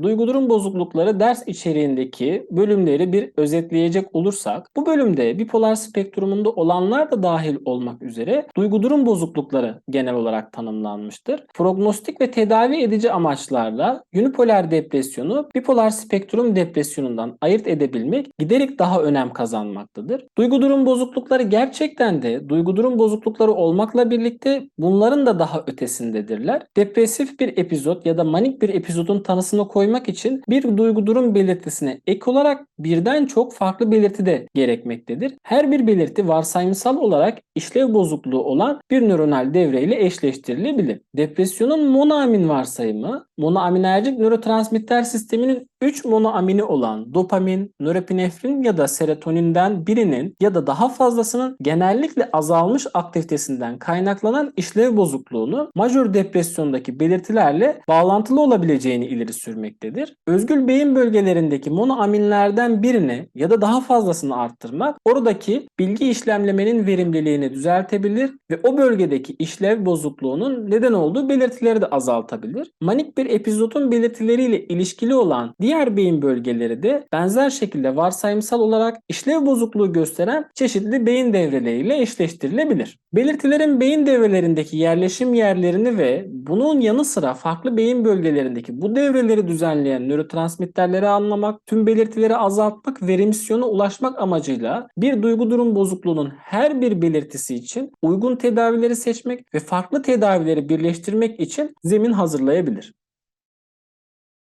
Duygu durum bozuklukları ders içeriğindeki bölümleri bir özetleyecek olursak, bu bölümde bipolar spektrumunda olanlar da dahil olmak üzere duygu durum bozuklukları genel olarak tanımlanmıştır. Prognostik ve tedavi edici amaçlarla unipolar depresyonu bipolar spektrum depresyonundan ayırt edebilmek giderek daha önem kazanmaktadır. Duygu durum bozuklukları gerçekten de duygu durum bozuklukları olmakla birlikte bunların da daha ötesindedirler. Depresif bir epizot ya da manik bir epizodun tanısını koymak için bir duygu durum belirtisine ek olarak birden çok farklı belirti de gerekmektedir. Her bir belirti varsayımsal olarak işlev bozukluğu olan bir nöronal devreyle eşleştirilebilir. Depresyonun monoamin varsayımı, monoaminerjik nörotransmitter sisteminin 3 monoamini olan dopamin, norepinefrin ya da serotoninden birinin ya da daha fazlasının genellikle azalmış aktivitesinden kaynaklanan işlev bozukluğunu majör depresyondaki belirtilerle bağlantılı olabileceğini ileri sürmektedir. Özgül beyin bölgelerindeki monoaminlerden birini ya da daha fazlasını arttırmak oradaki bilgi işlemlemenin verimliliğini düzeltebilir ve o bölgedeki işlev bozukluğunun neden olduğu belirtileri de azaltabilir. Manik bir epizodun belirtileriyle ilişkili olan diğer beyin bölgeleri de benzer şekilde varsayımsal olarak işlev bozukluğu gösteren çeşitli beyin devreleriyle eşleştirilebilir. Belirtilerin beyin devrelerindeki yerleşim yerlerini ve bunun yanı sıra farklı beyin bölgelerindeki bu devreleri düzenleyen nörotransmitterleri anlamak, tüm belirtileri azaltmak ve remisyona ulaşmak amacıyla bir duygu durum bozukluğunun her bir belirtisi için uygun tedavileri seçmek ve farklı tedavileri birleştirmek için zemin hazırlayabilir.